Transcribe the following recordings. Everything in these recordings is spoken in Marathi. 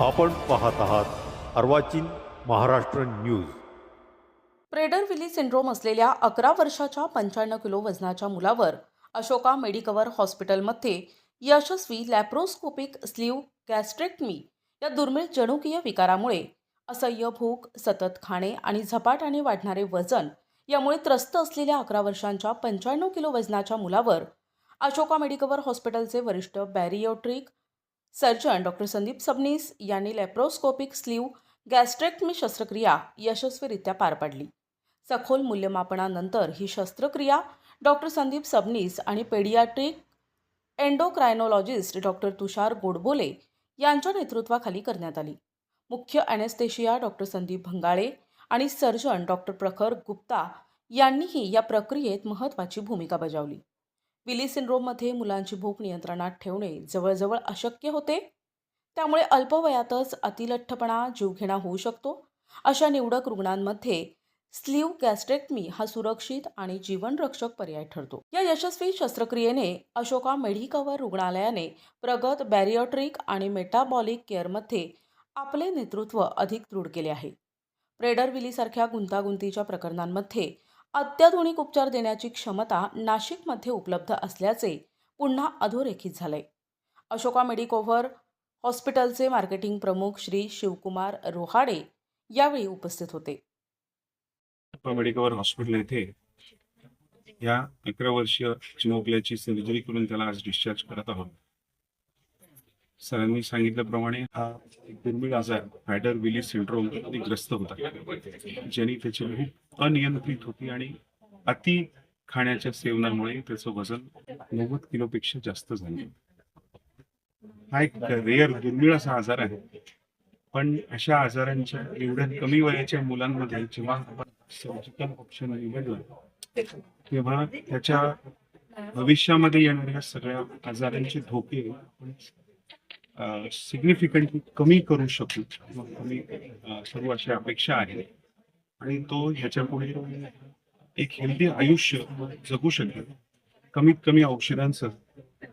आपण पाहत आहात Arvachin Maharashtra news. Prader Willi syndrome असलेल्या अकरा वर्षाच्या पंच्याण्णव किलो वजनाच्या मुलावर अशोका मेडिकवर हॉस्पिटलमध्ये यशस्वी लॅप्रोस्कोपिक स्लीव गॅस्ट्रेक्टमी या दुर्मिळ जनुकीय विकारामुळे असह्य भूक सतत खाणे आणि झपाट्याने वाढणारे वजन यामुळे त्रस्त असलेल्या अकरा वर्षांच्या पंच्याण्णव किलो वजनाच्या मुलावर अशोका मेडिकवर हॉस्पिटलचे वरिष्ठ bariatric surgeon doctor Sandeep Sabnis यांनी लॅप्रोस्कोपिक स्लीव गॅस्ट्रेक्टमी शस्त्रक्रिया यशस्वीरित्या पार पाडली. सखोल मूल्यमापनानंतर ही शस्त्रक्रिया डॉक्टर संदीप सबनीस आणि paediatric endocrinologist doctor Tushar Godbole यांच्या नेतृत्वाखाली करण्यात आली. मुख्य ॲनेस्थेशिया डॉक्टर संदीप भंगाळे आणि सर्जन डॉक्टर प्रखर गुप्ता यांनीही या प्रक्रियेत महत्त्वाची भूमिका बजावली. विली सिंड्रोममध्ये मुलांची भूक नियंत्रणात ठेवणे जवळजवळ अशक्य होते. त्यामुळे अल्पवयातच अतिलठ्ठपणा जीवघेणा होऊ शकतो. अशा निवडक रुग्णांमध्ये स्लीव गॅस्ट्रेक्टमी हा सुरक्षित आणि जीवनरक्षक पर्याय ठरतो. या यशस्वी शस्त्रक्रियेने अशोका मेडिकवर रुग्णालयाने प्रगत बॅरिओट्रिक आणि मेटाबॉलिक केअरमध्ये आपले नेतृत्व अधिक दृढ केले आहे. प्रेडर विलीसारख्या गुंतागुंतीच्या प्रकरणांमध्ये अत्याधुनिक उपचार देण्याची क्षमता नाशिकमध्ये उपलब्ध असल्याचे पुन्हा अधोरेखित झाले अशोका मेडिकोव्हर हॉस्पिटलचे मार्केटिंग प्रमुख श्री शिवकुमार रोहाडे यावेळी उपस्थित होते. मेडिकवर हॉस्पिटल येथे या अकरा वर्षीय चिमोकल्याची सर्जरी करून त्याला आज डिस्चार्ज करत आहोत. सरांनी सांगितल्याप्रमाणे हा दुर्मिळ आजार हायडर विली सिंड्रोम ग्रस्त होता ज्याने त्याची भूक अनियंत्रित होती आणि अति खाण्याच्या सेवनामुळे त्याचं वजन नव्वद किलोपेक्षा जास्त झालं. हा एक रेअर दुर्मिळ असा आजार आहे. पण अशा आजारांच्या एवढ्या कमी वयाच्या मुलांमध्ये जेव्हा आपण सर्जिकल ऑप्शन निवडलं तेव्हा त्याच्या भविष्यामध्ये येणाऱ्या सगळ्या आजारांचे धोके आपण सिग्निफिकंटली कमी करू शकू. कमी सर्व अशी अपेक्षा आहे. आणि तो ह्याच्या पुढे एक हेल्दी आयुष्य जगू शकेल. कमीत कमी औषधांचं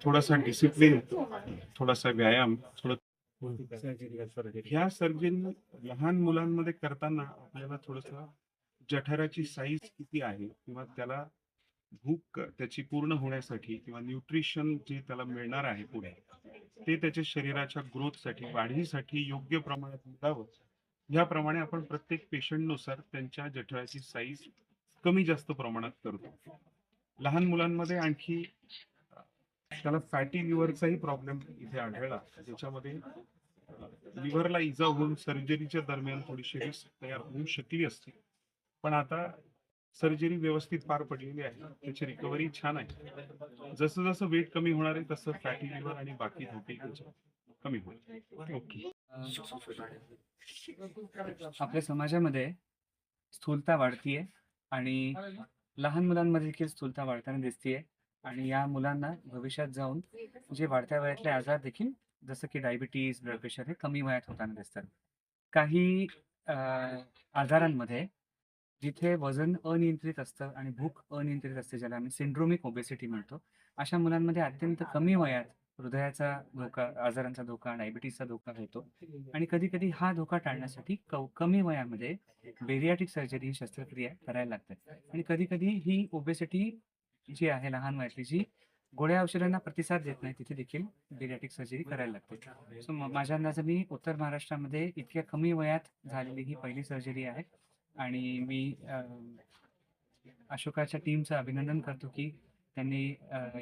थोडासा डिसिप्लिन थोडासा व्यायाम थोडं ह्या सर्जन लहान मुलांमध्ये करताना आपल्याला थोडस जठराची साईज किती आहे किंवा त्याला भूक त्याची पूर्ण होण्यासाठी किंवा न्यूट्रिशन जे त्याला मिळणार आहे पुढे ते त्याच्या शरीराच्या ग्रोथसाठी वाढीसाठी योग्य प्रमाणात मिळावं. याप्रमाणे आपण प्रत्येक पेशंटनुसार त्यांच्या जठराची साईज कमी जास्त प्रमाणात करतो. लहान मुलांमध्ये आणखी त्याला फॅटी लिव्हरचाही प्रॉब्लेम इथे आढळला. ज्याच्यामध्ये लिव्हरला इजा होऊन सर्जरीच्या दरम्यान थोडीशी रिस्क तयार होऊ शकली असते. पण आता सर्जरी व्यवस्थित पार पडलेली आहे. त्याची रिकव्हरी छान आहे. जसं जसं वेट कमी होणार आहे तसं फॅटी लिव्हर आणि बाकी धोके कमी होईल. ओके. आपल्या समाजामध्ये स्थूलता वाढतीये आणि लहान मुलांमध्ये देखील स्थूलता वाढताना दिसतीये. आणि या मुलांना भविष्यात जाऊन जे वाढत्या वयातले आजार देखील जसं की डायबिटीज ब्लड प्रेशर हे कमी वयात होताना दिसतात. काही आजारांमध्ये जिथे वजन अनियंत्रित असतं आणि भूक अनियंत्रित असते ज्याला आम्ही सिंड्रोमिक ओबेसिटी म्हणतो अशा मुलांमध्ये अत्यंत कमी वयात हृदयाचा धोका आजारांचा धोका डायबिटीसचा धोका होतो. आणि कधी कधी हा धोका टाळण्यासाठी कमी वयामध्ये बेरियाटिक सर्जरी ही शस्त्रक्रिया करायला लागते आणि कधी कधी ही ओबेसिटी जी आहे लहान वयातली जी गोळ्या औषधांना प्रतिसाद देत नाही तिथे देखील बेरियाटिक सर्जरी करायला लागते. सो माझ्या अंदाजाने उत्तर महाराष्ट्रामध्ये इतक्या कमी वयात झालेली ही पहिली सर्जरी आहे. आणि मी अं, अशोकाच्या टीमचं अभिनंदन करतो की त्यांनी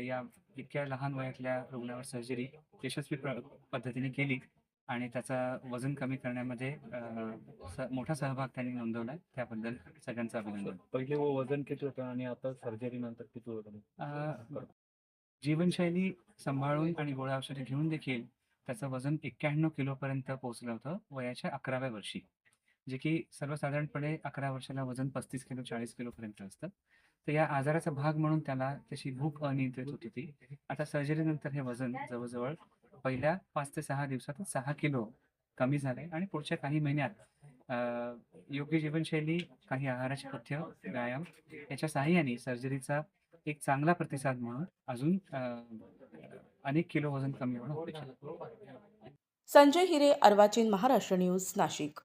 या इतक्या लहान वयातल्या रुग्णावर सर्जरी यशस्वी पद्धतीने केली आणि त्याचा वजन कमी करण्यामध्ये मोठा सहभाग त्यांनी नोंदवलाय. त्याबद्दल सगळ्यांचं अभिनंदन. पहिले व वजन किती होतं आणि आता सर्जरी नंतर किती होतं? जीवनशैली सांभाळून आणि गोळ्या औषधे घेऊन देखील त्याचं वजन एक्क्याण्णव किलो पर्यंत पोहोचलं होतं वयाच्या अकराव्या वर्षी. जे की सर्वसाधारणपणे अकरा वर्षाला वजन पस्तीस किलो चाळीस किलो पर्यंत असतं. तर या आजाराचा भाग म्हणून त्याला त्याची भूक अनियंत्रित होत होती. आता सर्जरीनंतर हे वजन जवळजवळ पहिल्या पाच ते सहा दिवसात सहा किलो कमी झाले आणि पुढच्या काही महिन्यात योग्य जीवनशैली काही आहाराचे पथ्य व्यायाम याच्या साहाय्याने सर्जरीचा एक चांगला प्रतिसाद म्हणून अजून अनेक किलो वजन कमी होणं संजय हिरे अर्वाचीन महाराष्ट्र न्यूज नाशिक.